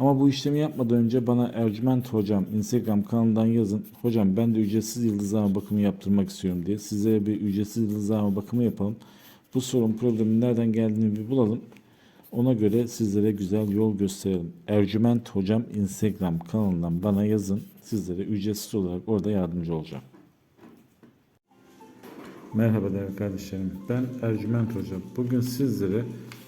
Ama bu işlemi yapmadan önce bana Ercüment Hocam Instagram kanalından yazın. Hocam ben de ücretsiz yıldızlama bakımı yaptırmak istiyorum diye. Sizlere bir ücretsiz yıldızlama bakımı yapalım. Bu sorun problemin nereden geldiğini bir bulalım. Ona göre sizlere güzel yol gösterelim. Ercüment Hocam Instagram kanalından bana yazın. Sizlere ücretsiz olarak orada yardımcı olacağım. Merhaba değerli kardeşlerim. Ben Ercüment Hoca. Bugün sizlere